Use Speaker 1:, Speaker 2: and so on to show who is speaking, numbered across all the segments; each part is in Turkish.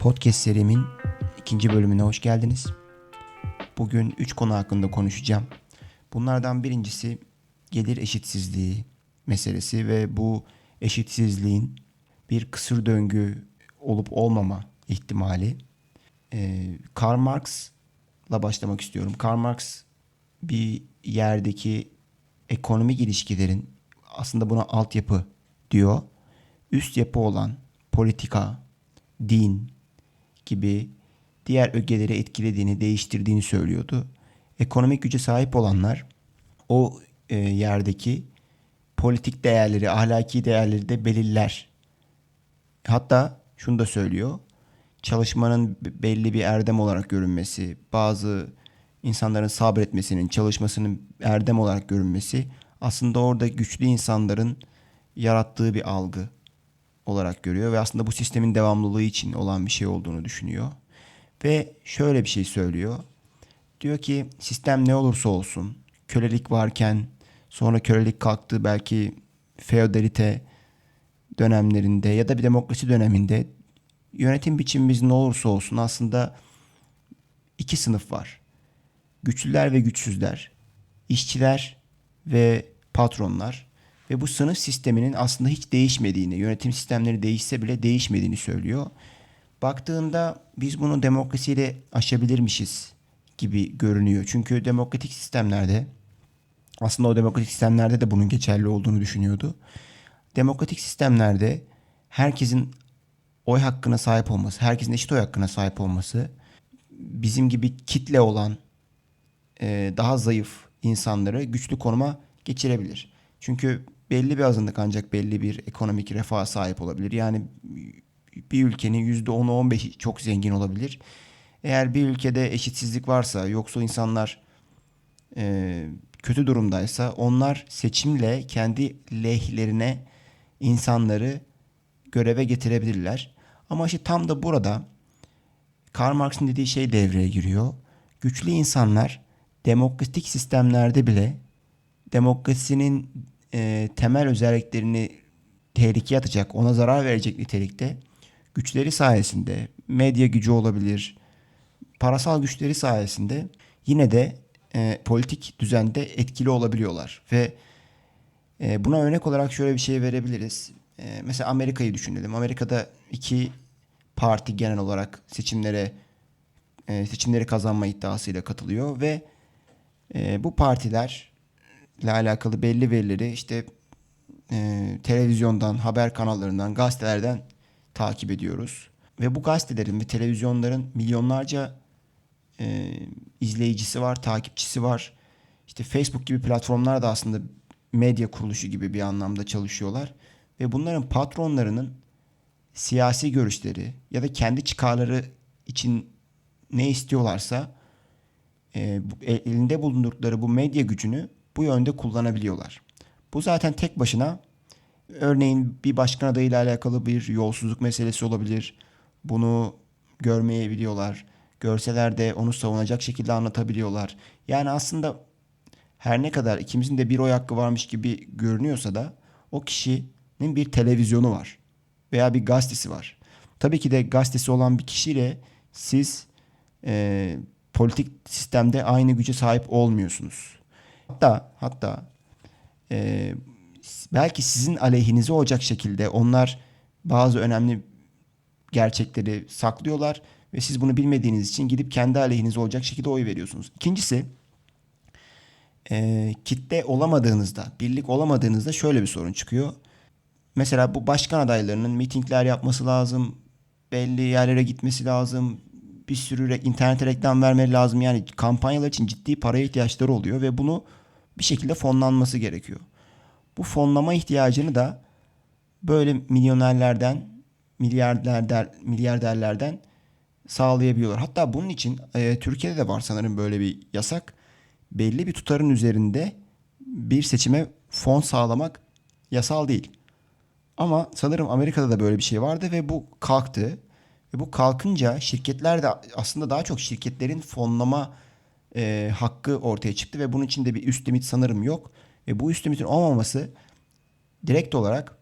Speaker 1: Podcast serimin ikinci bölümüne hoş geldiniz. Bugün üç konu hakkında konuşacağım. Bunlardan birincisi gelir eşitsizliği meselesi ve bu eşitsizliğin bir kısır döngü olup olmama ihtimali. Ee, Karl Marx'la başlamak istiyorum. Karl Marx bir yerdeki ekonomik ilişkilerin aslında buna altyapı diyor. Üst yapı olan politika, din gibi diğer ögeleri etkilediğini, değiştirdiğini söylüyordu. Ekonomik güce sahip olanlar o e, yerdeki politik değerleri, ahlaki değerleri de belirler. Hatta şunu da söylüyor. Çalışmanın belli bir erdem olarak görünmesi, bazı insanların sabretmesinin, çalışmasının erdem olarak görünmesi aslında orada güçlü insanların yarattığı bir algı olarak görüyor ve aslında bu sistemin devamlılığı için olan bir şey olduğunu düşünüyor. Ve şöyle bir şey söylüyor. Diyor ki sistem ne olursa olsun kölelik varken sonra kölelik kalktı belki feodalite dönemlerinde ya da bir demokrasi döneminde yönetim biçimimiz ne olursa olsun aslında iki sınıf var. Güçlüler ve güçsüzler. işçiler ve patronlar. Ve bu sınıf sisteminin aslında hiç değişmediğini, yönetim sistemleri değişse bile değişmediğini söylüyor. Baktığında biz bunu demokrasiyle aşabilirmişiz gibi görünüyor. Çünkü demokratik sistemlerde aslında o demokratik sistemlerde de bunun geçerli olduğunu düşünüyordu. Demokratik sistemlerde herkesin oy hakkına sahip olması, herkesin eşit oy hakkına sahip olması bizim gibi kitle olan daha zayıf insanları güçlü konuma geçirebilir. Çünkü belli bir azınlık ancak belli bir ekonomik refah sahip olabilir. Yani bir ülkenin yüzde 10'u 15'i çok zengin olabilir. Eğer bir ülkede eşitsizlik varsa, yoksul insanlar e, kötü durumdaysa onlar seçimle kendi lehlerine insanları göreve getirebilirler. Ama işte tam da burada Karl Marx'ın dediği şey devreye giriyor. Güçlü insanlar demokratik sistemlerde bile demokrasinin e, temel özelliklerini tehlikeye atacak, ona zarar verecek nitelikte güçleri sayesinde, medya gücü olabilir, parasal güçleri sayesinde yine de e, politik düzende etkili olabiliyorlar. Ve e, buna örnek olarak şöyle bir şey verebiliriz. E, mesela Amerika'yı düşünelim. Amerika'da iki parti genel olarak seçimlere e, seçimleri kazanma iddiasıyla katılıyor ve e, bu partiler ile alakalı belli verileri işte e, televizyondan, haber kanallarından, gazetelerden takip ediyoruz. Ve bu gazetelerin ve televizyonların milyonlarca e, izleyicisi var, takipçisi var. İşte Facebook gibi platformlar da aslında medya kuruluşu gibi bir anlamda çalışıyorlar. Ve bunların patronlarının siyasi görüşleri ya da kendi çıkarları için ne istiyorlarsa e, elinde bulundukları bu medya gücünü bu yönde kullanabiliyorlar. Bu zaten tek başına örneğin bir başkan adayıyla alakalı bir yolsuzluk meselesi olabilir. Bunu görmeyebiliyorlar. Görseler de onu savunacak şekilde anlatabiliyorlar. Yani aslında her ne kadar ikimizin de bir oy hakkı varmış gibi görünüyorsa da o kişinin bir televizyonu var veya bir gazetesi var. Tabii ki de gazetesi olan bir kişiyle siz e, politik sistemde aynı güce sahip olmuyorsunuz. Hatta hatta e, belki sizin aleyhinize olacak şekilde onlar bazı önemli gerçekleri saklıyorlar ve siz bunu bilmediğiniz için gidip kendi aleyhinize olacak şekilde oy veriyorsunuz. İkincisi e, kitle olamadığınızda, birlik olamadığınızda şöyle bir sorun çıkıyor. Mesela bu başkan adaylarının mitingler yapması lazım, belli yerlere gitmesi lazım, bir sürü re- internete reklam vermeleri lazım. Yani kampanyalar için ciddi paraya ihtiyaçları oluyor ve bunu bir şekilde fonlanması gerekiyor. Bu fonlama ihtiyacını da böyle milyonerlerden, milyarder, milyarderlerden sağlayabiliyorlar. Hatta bunun için e, Türkiye'de de var sanırım böyle bir yasak. Belli bir tutarın üzerinde bir seçime fon sağlamak yasal değil. Ama sanırım Amerika'da da böyle bir şey vardı ve bu kalktı. Ve bu kalkınca şirketler de aslında daha çok şirketlerin fonlama e, hakkı ortaya çıktı ve bunun için de bir üst limit sanırım yok. Ve bu üst limitin olmaması direkt olarak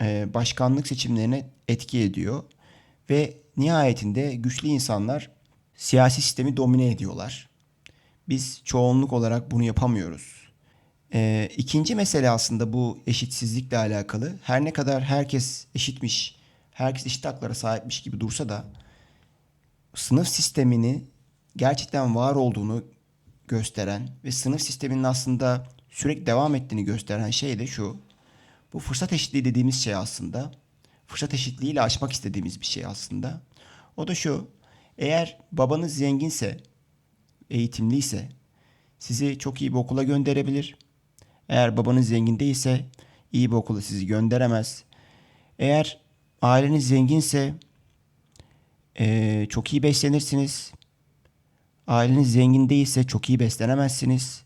Speaker 1: e, başkanlık seçimlerine etki ediyor. Ve nihayetinde güçlü insanlar siyasi sistemi domine ediyorlar. Biz çoğunluk olarak bunu yapamıyoruz. Ee, ikinci mesele aslında bu eşitsizlikle alakalı. Her ne kadar herkes eşitmiş, herkes eşit haklara sahipmiş gibi dursa da sınıf sistemini gerçekten var olduğunu gösteren ve sınıf sisteminin aslında sürekli devam ettiğini gösteren şey de şu. Bu fırsat eşitliği dediğimiz şey aslında fırsat eşitliğiyle aşmak istediğimiz bir şey aslında. O da şu. Eğer babanız zenginse, eğitimliyse sizi çok iyi bir okula gönderebilir. Eğer babanız zengin değilse iyi bir okula sizi gönderemez. Eğer aileniz zenginse eee, çok iyi beslenirsiniz. Aileniz zengin değilse çok iyi beslenemezsiniz.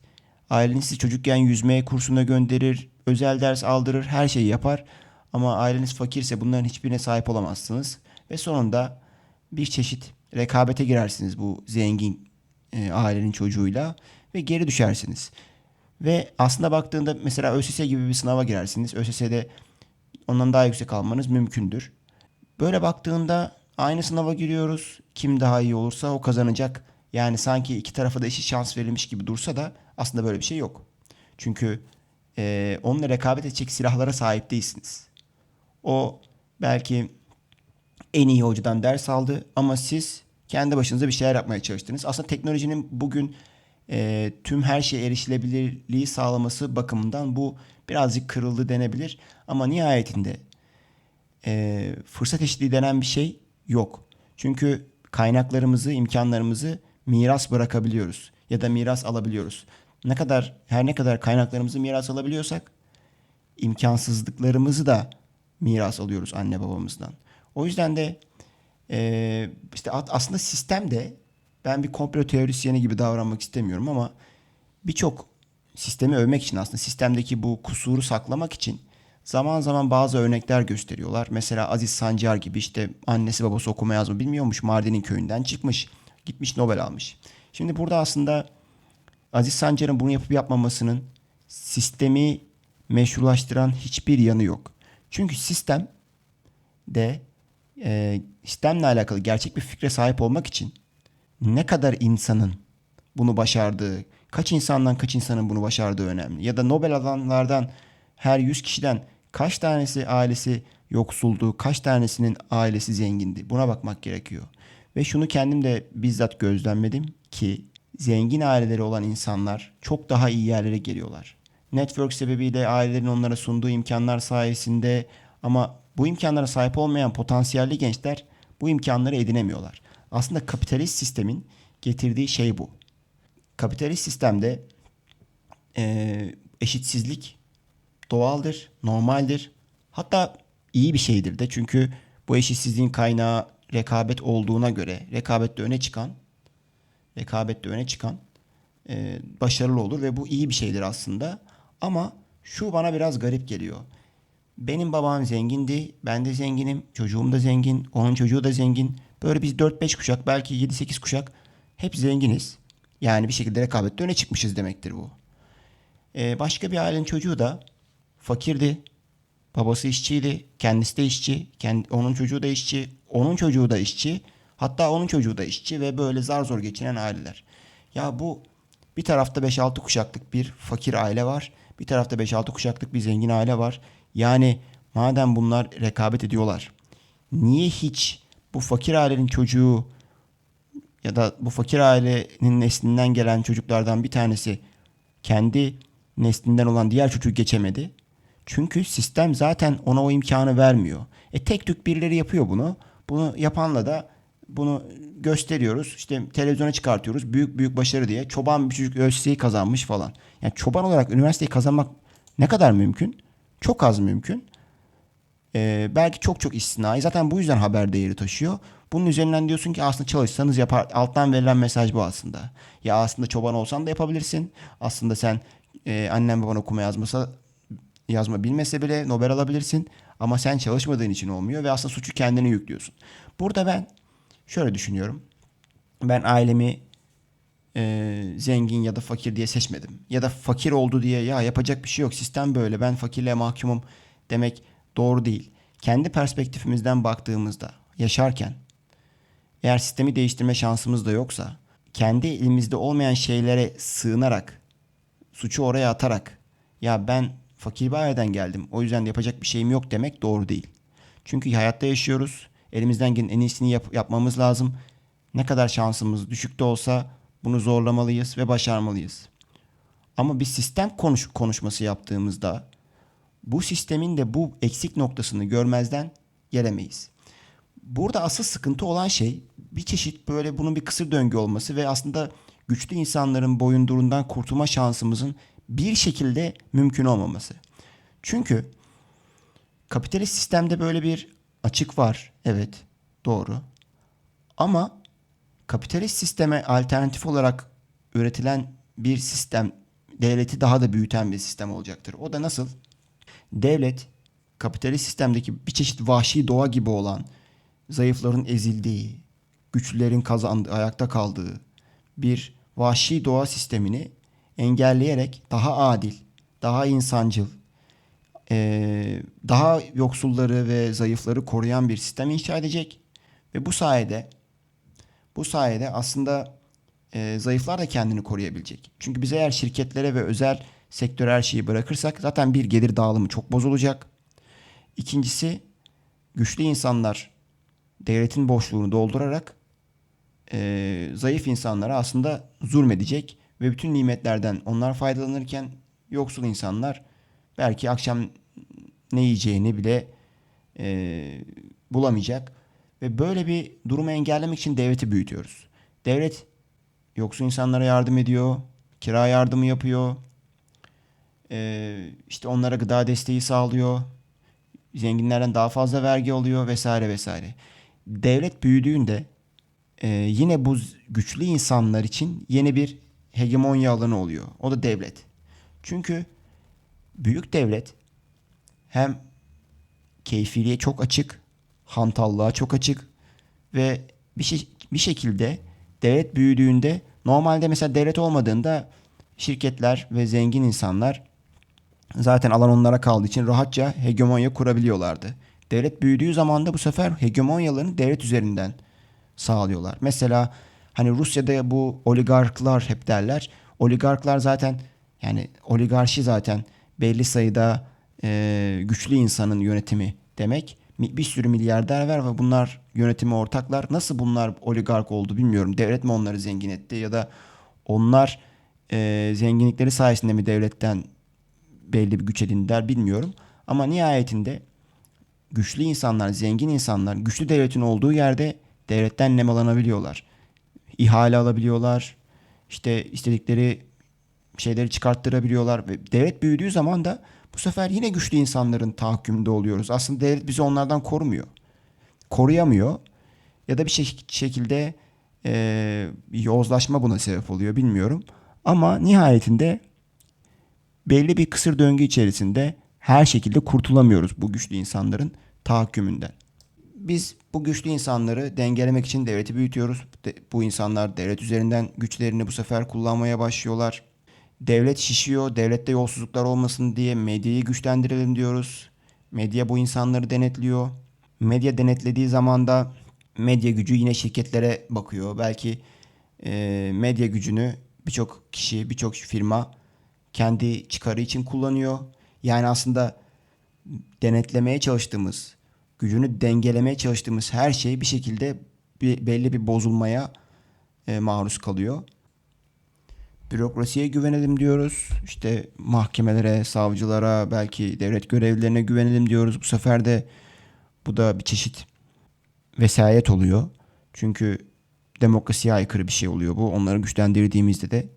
Speaker 1: Aileniz sizi çocukken yüzme kursuna gönderir, özel ders aldırır, her şeyi yapar. Ama aileniz fakirse bunların hiçbirine sahip olamazsınız. Ve sonunda bir çeşit rekabete girersiniz bu zengin e, ailenin çocuğuyla ve geri düşersiniz. Ve aslında baktığında mesela ÖSS gibi bir sınava girersiniz. ÖSS'de ondan daha yüksek almanız mümkündür. Böyle baktığında aynı sınava giriyoruz. Kim daha iyi olursa o kazanacak. Yani sanki iki tarafa da eşit şans verilmiş gibi dursa da aslında böyle bir şey yok. Çünkü e, onunla rekabet edecek silahlara sahip değilsiniz. O belki en iyi hocadan ders aldı ama siz kendi başınıza bir şeyler yapmaya çalıştınız. Aslında teknolojinin bugün e, tüm her şeye erişilebilirliği sağlaması bakımından bu birazcık kırıldı denebilir. Ama nihayetinde e, fırsat eşitliği denen bir şey yok. Çünkü kaynaklarımızı, imkanlarımızı miras bırakabiliyoruz ya da miras alabiliyoruz. Ne kadar her ne kadar kaynaklarımızı miras alabiliyorsak imkansızlıklarımızı da miras alıyoruz anne babamızdan. O yüzden de e, işte aslında sistemde ben bir komplo teorisyeni gibi davranmak istemiyorum ama birçok sistemi övmek için aslında sistemdeki bu kusuru saklamak için zaman zaman bazı örnekler gösteriyorlar. Mesela Aziz Sancar gibi işte annesi babası okuma yazma bilmiyormuş Mardin'in köyünden çıkmış gitmiş Nobel almış. Şimdi burada aslında Aziz Sancar'ın bunu yapıp yapmamasının sistemi meşrulaştıran hiçbir yanı yok. Çünkü sistem de e, sistemle alakalı gerçek bir fikre sahip olmak için ne kadar insanın bunu başardığı, kaç insandan kaç insanın bunu başardığı önemli. Ya da Nobel alanlardan her 100 kişiden kaç tanesi ailesi yoksuldu, kaç tanesinin ailesi zengindi. Buna bakmak gerekiyor. Ve şunu kendim de bizzat gözlemledim ki zengin aileleri olan insanlar çok daha iyi yerlere geliyorlar. Network sebebiyle ailelerin onlara sunduğu imkanlar sayesinde ama bu imkanlara sahip olmayan potansiyelli gençler bu imkanları edinemiyorlar. Aslında kapitalist sistemin getirdiği şey bu. Kapitalist sistemde eee, eşitsizlik doğaldır, normaldir. Hatta iyi bir şeydir de çünkü bu eşitsizliğin kaynağı rekabet olduğuna göre rekabette öne çıkan rekabette öne çıkan e, başarılı olur ve bu iyi bir şeydir aslında. Ama şu bana biraz garip geliyor. Benim babam zengindi, ben de zenginim, çocuğum da zengin, onun çocuğu da zengin. Böyle biz 4-5 kuşak, belki 7-8 kuşak hep zenginiz. Yani bir şekilde rekabette öne çıkmışız demektir bu. Ee, başka bir ailenin çocuğu da fakirdi. Babası işçiydi, kendisi de işçi, kendi, onun çocuğu da işçi, onun çocuğu da işçi, hatta onun çocuğu da işçi ve böyle zar zor geçinen aileler. Ya bu bir tarafta 5-6 kuşaklık bir fakir aile var, bir tarafta 5-6 kuşaklık bir zengin aile var. Yani madem bunlar rekabet ediyorlar, niye hiç bu fakir ailenin çocuğu ya da bu fakir ailenin neslinden gelen çocuklardan bir tanesi kendi neslinden olan diğer çocuğu geçemedi? Çünkü sistem zaten ona o imkanı vermiyor. E tek tük birileri yapıyor bunu. Bunu yapanla da bunu gösteriyoruz. İşte televizyona çıkartıyoruz. Büyük büyük başarı diye. Çoban bir çocuk ÖSS'yi kazanmış falan. Yani çoban olarak üniversiteyi kazanmak ne kadar mümkün? Çok az mümkün. Ee, belki çok çok istisnai. Zaten bu yüzden haber değeri taşıyor. Bunun üzerinden diyorsun ki aslında çalışsanız yapar. Alttan verilen mesaj bu aslında. Ya aslında çoban olsan da yapabilirsin. Aslında sen e, annen baban okuma yazmasa yazma bilmese bile Nobel alabilirsin. Ama sen çalışmadığın için olmuyor ve aslında suçu kendine yüklüyorsun. Burada ben şöyle düşünüyorum. Ben ailemi e, zengin ya da fakir diye seçmedim. Ya da fakir oldu diye ya yapacak bir şey yok. Sistem böyle. Ben fakirliğe mahkumum demek doğru değil. Kendi perspektifimizden baktığımızda yaşarken eğer sistemi değiştirme şansımız da yoksa kendi elimizde olmayan şeylere sığınarak suçu oraya atarak ya ben fakir bir aileden geldim o yüzden de yapacak bir şeyim yok demek doğru değil. Çünkü hayatta yaşıyoruz. Elimizden gelen en iyisini yap- yapmamız lazım. Ne kadar şansımız düşük de olsa bunu zorlamalıyız ve başarmalıyız. Ama bir sistem konuş konuşması yaptığımızda bu sistemin de bu eksik noktasını görmezden gelemeyiz. Burada asıl sıkıntı olan şey bir çeşit böyle bunun bir kısır döngü olması ve aslında güçlü insanların boyundurundan kurtulma şansımızın bir şekilde mümkün olmaması. Çünkü kapitalist sistemde böyle bir açık var. Evet, doğru. Ama kapitalist sisteme alternatif olarak üretilen bir sistem devleti daha da büyüten bir sistem olacaktır. O da nasıl? Devlet kapitalist sistemdeki bir çeşit vahşi doğa gibi olan zayıfların ezildiği, güçlülerin kazandığı, ayakta kaldığı bir vahşi doğa sistemini engelleyerek daha adil, daha insancıl, eee, daha yoksulları ve zayıfları koruyan bir sistem inşa edecek ve bu sayede bu sayede aslında eee, zayıflar da kendini koruyabilecek. Çünkü biz eğer şirketlere ve özel sektöre her şeyi bırakırsak zaten bir gelir dağılımı çok bozulacak. İkincisi güçlü insanlar devletin boşluğunu doldurarak eee, zayıf insanlara aslında zulmedecek ve bütün nimetlerden onlar faydalanırken yoksul insanlar belki akşam ne yiyeceğini bile eee, bulamayacak ve böyle bir durumu engellemek için devleti büyütüyoruz. Devlet yoksul insanlara yardım ediyor, kira yardımı yapıyor, eee, işte onlara gıda desteği sağlıyor, zenginlerden daha fazla vergi alıyor vesaire vesaire. Devlet büyüdüğünde e, yine bu güçlü insanlar için yeni bir hegemonya alanı oluyor. O da devlet. Çünkü büyük devlet hem keyfiliğe çok açık, hantallığa çok açık ve bir şey bir şekilde devlet büyüdüğünde normalde mesela devlet olmadığında şirketler ve zengin insanlar zaten alan onlara kaldığı için rahatça hegemonya kurabiliyorlardı. Devlet büyüdüğü zaman da bu sefer hegemonyalarını devlet üzerinden sağlıyorlar. Mesela hani Rusya'da bu oligarklar hep derler. Oligarklar zaten yani oligarşi zaten belli sayıda e, güçlü insanın yönetimi demek. Bir sürü milyarder var ve bunlar yönetimi ortaklar. Nasıl bunlar oligark oldu bilmiyorum. Devlet mi onları zengin etti ya da onlar e, zenginlikleri sayesinde mi devletten belli bir güç edindiler bilmiyorum. Ama nihayetinde güçlü insanlar, zengin insanlar güçlü devletin olduğu yerde devletten nemalanabiliyorlar. İhale alabiliyorlar. İşte istedikleri şeyleri çıkarttırabiliyorlar ve devlet büyüdüğü zaman da bu sefer yine güçlü insanların tahakkümünde oluyoruz. Aslında devlet bizi onlardan korumuyor. Koruyamıyor ya da bir şek- şekilde bir yozlaşma buna sebep oluyor bilmiyorum. Ama nihayetinde belli bir kısır döngü içerisinde her şekilde kurtulamıyoruz bu güçlü insanların tahakkümünden. Biz bu güçlü insanları dengelemek için devleti büyütüyoruz. De- bu insanlar devlet üzerinden güçlerini bu sefer kullanmaya başlıyorlar. Devlet şişiyor, devlette yolsuzluklar olmasın diye medyayı güçlendirelim diyoruz. Medya bu insanları denetliyor. Medya denetlediği zaman da medya gücü yine şirketlere bakıyor. Belki e, medya gücünü birçok kişi, birçok firma kendi çıkarı için kullanıyor. Yani aslında denetlemeye çalıştığımız, gücünü dengelemeye çalıştığımız her şey bir şekilde bir, belli bir bozulmaya e, maruz kalıyor. Bürokrasiye güvenelim diyoruz. İşte mahkemelere, savcılara, belki devlet görevlilerine güvenelim diyoruz. Bu sefer de bu da bir çeşit vesayet oluyor. Çünkü demokrasiye aykırı bir şey oluyor bu. Onları güçlendirdiğimizde de.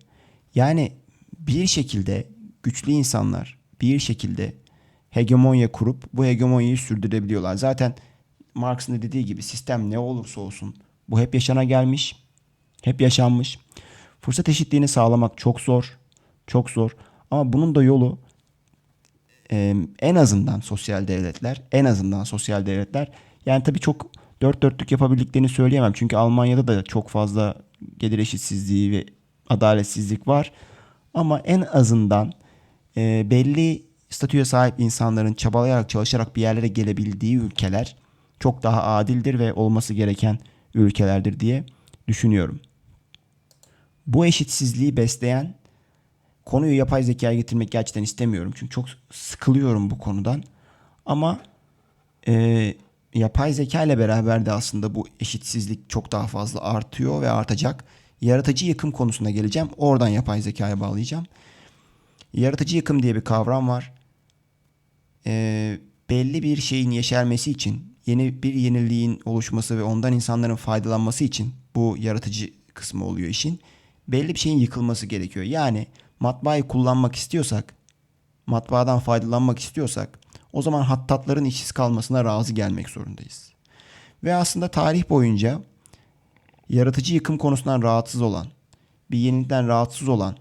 Speaker 1: Yani bir şekilde güçlü insanlar bir şekilde hegemonya kurup bu hegemonyayı sürdürebiliyorlar. Zaten Marx'ın da dediği gibi sistem ne olursa olsun bu hep yaşana gelmiş, hep yaşanmış. Fırsat eşitliğini sağlamak çok zor, çok zor. Ama bunun da yolu e, en azından sosyal devletler, en azından sosyal devletler. Yani tabii çok dört dörtlük yapabildiklerini söyleyemem. Çünkü Almanya'da da çok fazla gelir eşitsizliği ve adaletsizlik var. Ama en azından e, belli statüye sahip insanların çabalayarak çalışarak bir yerlere gelebildiği ülkeler çok daha adildir ve olması gereken ülkelerdir diye düşünüyorum. Bu eşitsizliği besleyen konuyu yapay zekaya getirmek gerçekten istemiyorum. Çünkü çok sıkılıyorum bu konudan. Ama e, yapay zeka ile beraber de aslında bu eşitsizlik çok daha fazla artıyor ve artacak. Yaratıcı yıkım konusuna geleceğim. Oradan yapay zekaya bağlayacağım. Yaratıcı yıkım diye bir kavram var. E, belli bir şeyin yeşermesi için, yeni bir yeniliğin oluşması ve ondan insanların faydalanması için bu yaratıcı kısmı oluyor işin. Belli bir şeyin yıkılması gerekiyor. Yani matbaayı kullanmak istiyorsak, matbaadan faydalanmak istiyorsak o zaman hattatların işsiz kalmasına razı gelmek zorundayız. Ve aslında tarih boyunca yaratıcı yıkım konusundan rahatsız olan, bir yenilikten rahatsız olan,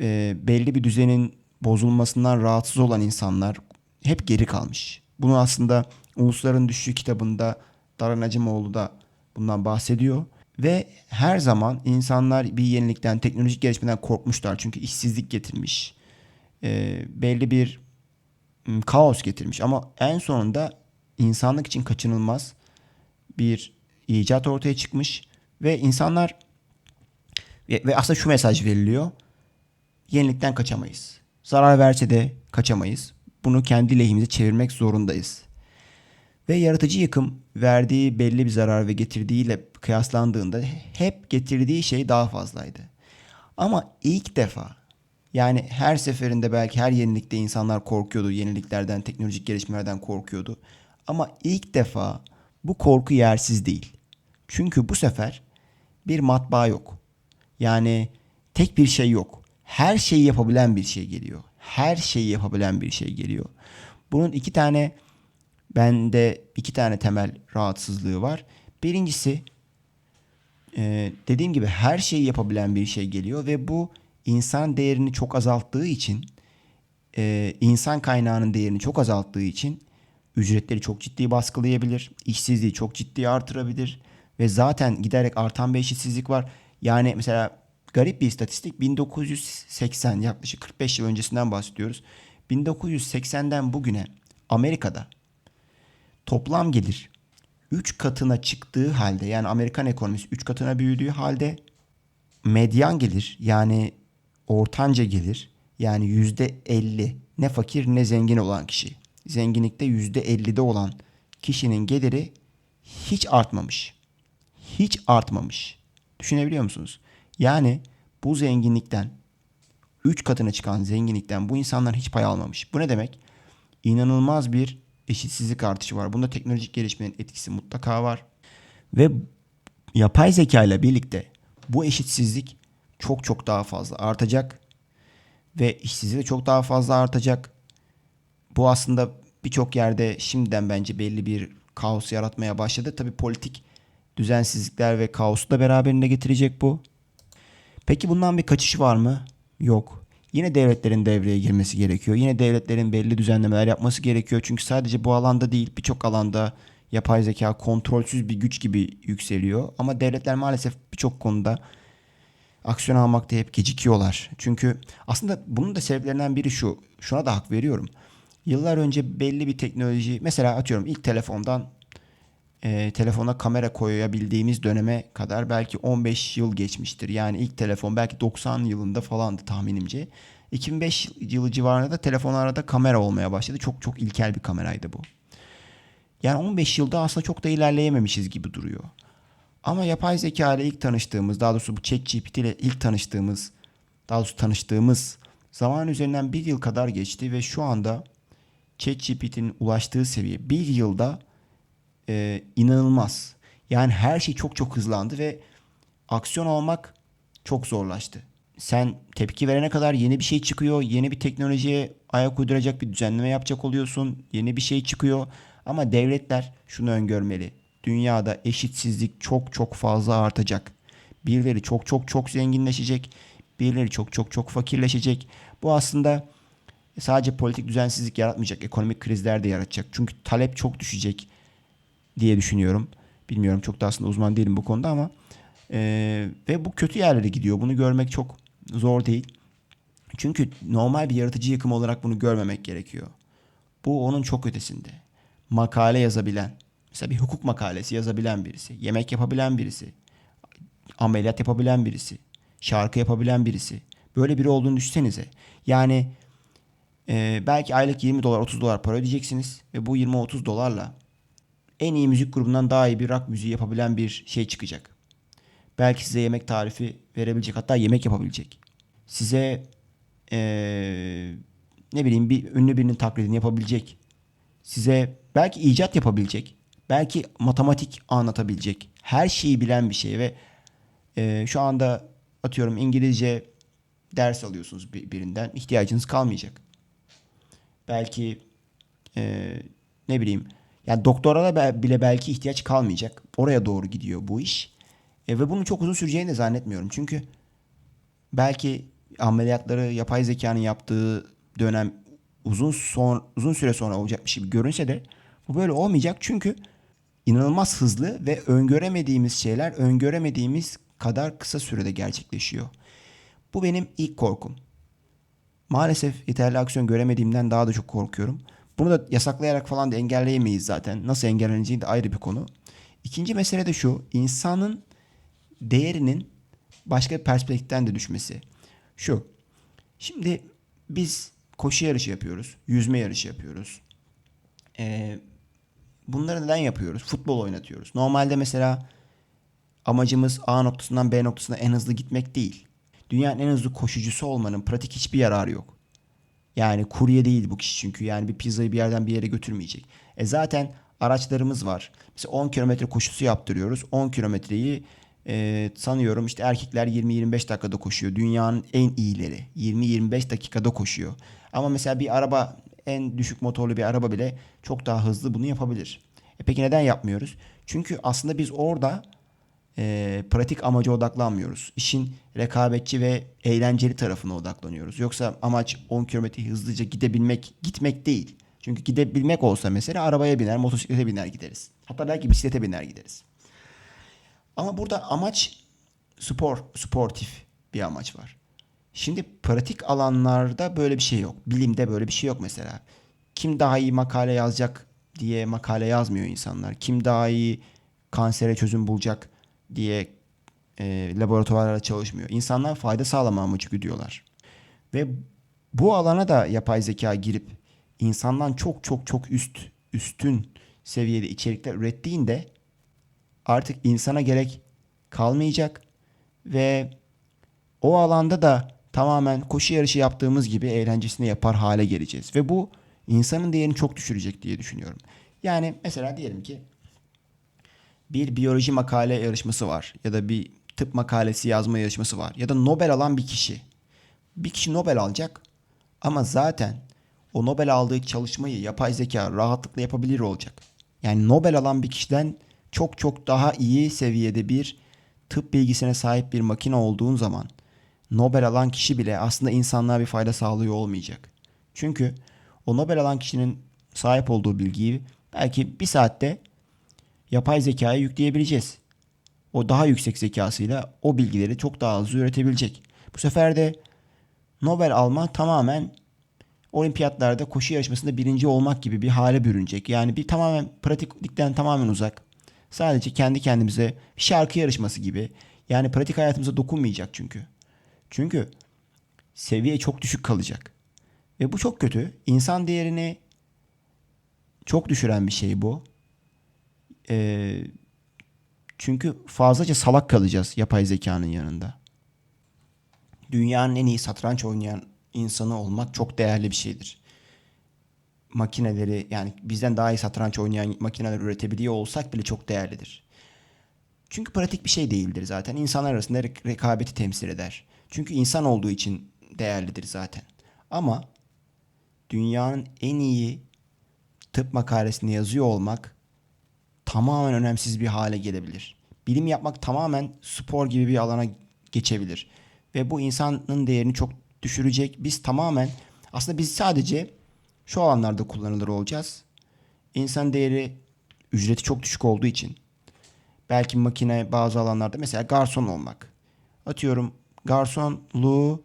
Speaker 1: e, belli bir düzenin bozulmasından rahatsız olan insanlar hep geri kalmış. Bunu aslında Ulusların Düşüşü kitabında Daran Acımoğlu da bundan bahsediyor. Ve her zaman insanlar bir yenilikten, teknolojik gelişmeden korkmuşlar. Çünkü işsizlik getirmiş. E, belli bir kaos getirmiş. Ama en sonunda insanlık için kaçınılmaz bir icat ortaya çıkmış. Ve insanlar ve, ve aslında şu mesaj veriliyor. Yenilikten kaçamayız. Zarar verse de kaçamayız. Bunu kendi lehimize çevirmek zorundayız. Ve yaratıcı yıkım verdiği belli bir zarar ve getirdiğiyle kıyaslandığında hep getirdiği şey daha fazlaydı. Ama ilk defa yani her seferinde belki her yenilikte insanlar korkuyordu. Yeniliklerden, teknolojik gelişmelerden korkuyordu. Ama ilk defa bu korku yersiz değil. Çünkü bu sefer bir matbaa yok. Yani tek bir şey yok. Her şeyi yapabilen bir şey geliyor. Her şeyi yapabilen bir şey geliyor. Bunun iki tane bende iki tane temel rahatsızlığı var. Birincisi e, dediğim gibi her şeyi yapabilen bir şey geliyor ve bu insan değerini çok azalttığı için e, insan kaynağının değerini çok azalttığı için ücretleri çok ciddi baskılayabilir. işsizliği çok ciddi artırabilir. Ve zaten giderek artan bir eşitsizlik var. Yani mesela garip bir istatistik 1980 yaklaşık 45 yıl öncesinden bahsediyoruz. 1980'den bugüne Amerika'da toplam gelir 3 katına çıktığı halde yani Amerikan ekonomisi 3 katına büyüdüğü halde medyan gelir yani ortanca gelir yani yüzde 50 ne fakir ne zengin olan kişi. Zenginlikte yüzde 50'de olan kişinin geliri hiç artmamış. Hiç artmamış. Düşünebiliyor musunuz? Yani bu zenginlikten 3 katına çıkan zenginlikten bu insanlar hiç pay almamış. Bu ne demek? İnanılmaz bir eşitsizlik artışı var. Bunda teknolojik gelişmenin etkisi mutlaka var. Ve yapay zeka ile birlikte bu eşitsizlik çok çok daha fazla artacak ve işsizlik de çok daha fazla artacak. Bu aslında birçok yerde şimdiden bence belli bir kaos yaratmaya başladı. Tabii politik düzensizlikler ve kaosu da beraberinde getirecek bu. Peki bundan bir kaçış var mı? Yok. Yine devletlerin devreye girmesi gerekiyor. Yine devletlerin belli düzenlemeler yapması gerekiyor. Çünkü sadece bu alanda değil birçok alanda yapay zeka kontrolsüz bir güç gibi yükseliyor. Ama devletler maalesef birçok konuda aksiyon almakta hep gecikiyorlar. Çünkü aslında bunun da sebeplerinden biri şu. Şuna da hak veriyorum. Yıllar önce belli bir teknoloji mesela atıyorum ilk telefondan e, telefona kamera koyabildiğimiz döneme kadar belki 15 yıl geçmiştir. Yani ilk telefon belki 90 yılında falandı tahminimce. 2005 yılı civarında da telefonlarda kamera olmaya başladı. Çok çok ilkel bir kameraydı bu. Yani 15 yılda aslında çok da ilerleyememişiz gibi duruyor. Ama yapay zeka ile ilk tanıştığımız, daha doğrusu bu ChatGPT ile ilk tanıştığımız, daha doğrusu tanıştığımız zaman üzerinden bir yıl kadar geçti ve şu anda ChatGPT'nin ulaştığı seviye bir yılda e, inanılmaz. Yani her şey çok çok hızlandı ve aksiyon almak çok zorlaştı. Sen tepki verene kadar yeni bir şey çıkıyor. Yeni bir teknolojiye ayak uyduracak bir düzenleme yapacak oluyorsun. Yeni bir şey çıkıyor. Ama devletler şunu öngörmeli. Dünyada eşitsizlik çok çok fazla artacak. Birileri çok çok çok zenginleşecek. Birileri çok çok çok fakirleşecek. Bu aslında sadece politik düzensizlik yaratmayacak. Ekonomik krizler de yaratacak. Çünkü talep çok düşecek diye düşünüyorum. Bilmiyorum çok da aslında uzman değilim bu konuda ama e, ve bu kötü yerlere gidiyor. Bunu görmek çok zor değil. Çünkü normal bir yaratıcı yıkım olarak bunu görmemek gerekiyor. Bu onun çok ötesinde. Makale yazabilen, Mesela bir hukuk makalesi yazabilen birisi, yemek yapabilen birisi, ameliyat yapabilen birisi, şarkı yapabilen birisi. Böyle biri olduğunu düşünsenize. Yani e, belki aylık 20 dolar 30 dolar para ödeyeceksiniz ve bu 20-30 dolarla en iyi müzik grubundan daha iyi bir rock müziği yapabilen bir şey çıkacak. Belki size yemek tarifi verebilecek hatta yemek yapabilecek. Size eee, ne bileyim bir ünlü birinin taklidini yapabilecek. Size belki icat yapabilecek. Belki matematik anlatabilecek. Her şeyi bilen bir şey ve eee, şu anda atıyorum İngilizce ders alıyorsunuz bir- birinden ihtiyacınız kalmayacak. Belki eee, ne bileyim yani doktora da bile belki ihtiyaç kalmayacak. Oraya doğru gidiyor bu iş. E, ve bunun çok uzun süreceğini de zannetmiyorum. Çünkü belki ameliyatları yapay zekanın yaptığı dönem uzun son, uzun süre sonra olacakmış gibi görünse de bu böyle olmayacak. Çünkü inanılmaz hızlı ve öngöremediğimiz şeyler öngöremediğimiz kadar kısa sürede gerçekleşiyor. Bu benim ilk korkum. Maalesef yeterli aksiyon göremediğimden daha da çok korkuyorum. Bunu da yasaklayarak falan da engelleyemeyiz zaten. Nasıl engelleneceği de ayrı bir konu. İkinci mesele de şu. insanın değerinin başka bir perspektiften de düşmesi. Şu. Şimdi biz koşu yarışı yapıyoruz. Yüzme yarışı yapıyoruz. Ee, bunları neden yapıyoruz? Futbol oynatıyoruz. Normalde mesela amacımız A noktasından B noktasına en hızlı gitmek değil. Dünyanın en hızlı koşucusu olmanın pratik hiçbir yararı yok. Yani kurye değil bu kişi çünkü yani bir pizzayı bir yerden bir yere götürmeyecek. E zaten araçlarımız var. Mesela 10 kilometre koşusu yaptırıyoruz. 10 kilometreyi e, sanıyorum işte erkekler 20-25 dakikada koşuyor. Dünyanın en iyileri 20-25 dakikada koşuyor. Ama mesela bir araba en düşük motorlu bir araba bile çok daha hızlı bunu yapabilir. E peki neden yapmıyoruz? Çünkü aslında biz orada e, pratik amaca odaklanmıyoruz. İşin rekabetçi ve eğlenceli tarafına odaklanıyoruz. Yoksa amaç 10 kilometre hızlıca gidebilmek, gitmek değil. Çünkü gidebilmek olsa mesela arabaya biner, motosiklete biner gideriz. Hatta belki bisiklete biner gideriz. Ama burada amaç spor, sportif bir amaç var. Şimdi pratik alanlarda böyle bir şey yok. Bilimde böyle bir şey yok mesela. Kim daha iyi makale yazacak diye makale yazmıyor insanlar. Kim daha iyi kansere çözüm bulacak diye e, laboratuvarlara çalışmıyor. İnsanlar fayda sağlama amacı güdüyorlar. Ve bu alana da yapay zeka girip insandan çok çok çok üst üstün seviyede içerikler ürettiğinde artık insana gerek kalmayacak ve o alanda da tamamen koşu yarışı yaptığımız gibi eğlencesini yapar hale geleceğiz. Ve bu insanın değerini çok düşürecek diye düşünüyorum. Yani mesela diyelim ki bir biyoloji makale yarışması var ya da bir tıp makalesi yazma yarışması var ya da Nobel alan bir kişi. Bir kişi Nobel alacak ama zaten o Nobel aldığı çalışmayı yapay zeka rahatlıkla yapabilir olacak. Yani Nobel alan bir kişiden çok çok daha iyi seviyede bir tıp bilgisine sahip bir makine olduğun zaman Nobel alan kişi bile aslında insanlığa bir fayda sağlıyor olmayacak. Çünkü o Nobel alan kişinin sahip olduğu bilgiyi belki bir saatte yapay zekaya yükleyebileceğiz. O daha yüksek zekasıyla o bilgileri çok daha hızlı üretebilecek. Bu sefer de Nobel alma tamamen olimpiyatlarda koşu yarışmasında birinci olmak gibi bir hale bürünecek. Yani bir tamamen pratiklikten tamamen uzak. Sadece kendi kendimize şarkı yarışması gibi. Yani pratik hayatımıza dokunmayacak çünkü. Çünkü seviye çok düşük kalacak. Ve bu çok kötü. İnsan değerini çok düşüren bir şey bu. Ee, çünkü fazlaca salak kalacağız yapay zekanın yanında. Dünyanın en iyi satranç oynayan insanı olmak çok değerli bir şeydir. Makineleri yani bizden daha iyi satranç oynayan makineler üretebiliyor olsak bile çok değerlidir. Çünkü pratik bir şey değildir zaten. İnsanlar arasında rek- rekabeti temsil eder. Çünkü insan olduğu için değerlidir zaten. Ama dünyanın en iyi tıp makalesini yazıyor olmak tamamen önemsiz bir hale gelebilir. Bilim yapmak tamamen spor gibi bir alana geçebilir. Ve bu insanın değerini çok düşürecek. Biz tamamen aslında biz sadece şu alanlarda kullanılır olacağız. İnsan değeri ücreti çok düşük olduğu için belki makine bazı alanlarda mesela garson olmak. Atıyorum garsonluğu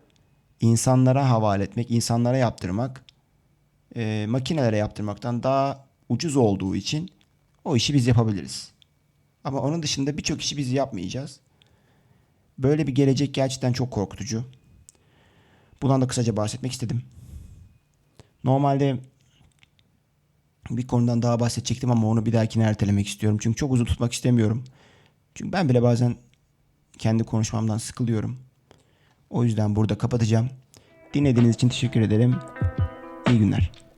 Speaker 1: insanlara havale etmek, insanlara yaptırmak e, makinelere yaptırmaktan daha ucuz olduğu için o işi biz yapabiliriz. Ama onun dışında birçok işi biz yapmayacağız. Böyle bir gelecek gerçekten çok korkutucu. Bundan da kısaca bahsetmek istedim. Normalde bir konudan daha bahsedecektim ama onu bir dahakine ertelemek istiyorum. Çünkü çok uzun tutmak istemiyorum. Çünkü ben bile bazen kendi konuşmamdan sıkılıyorum. O yüzden burada kapatacağım. Dinlediğiniz için teşekkür ederim. İyi günler.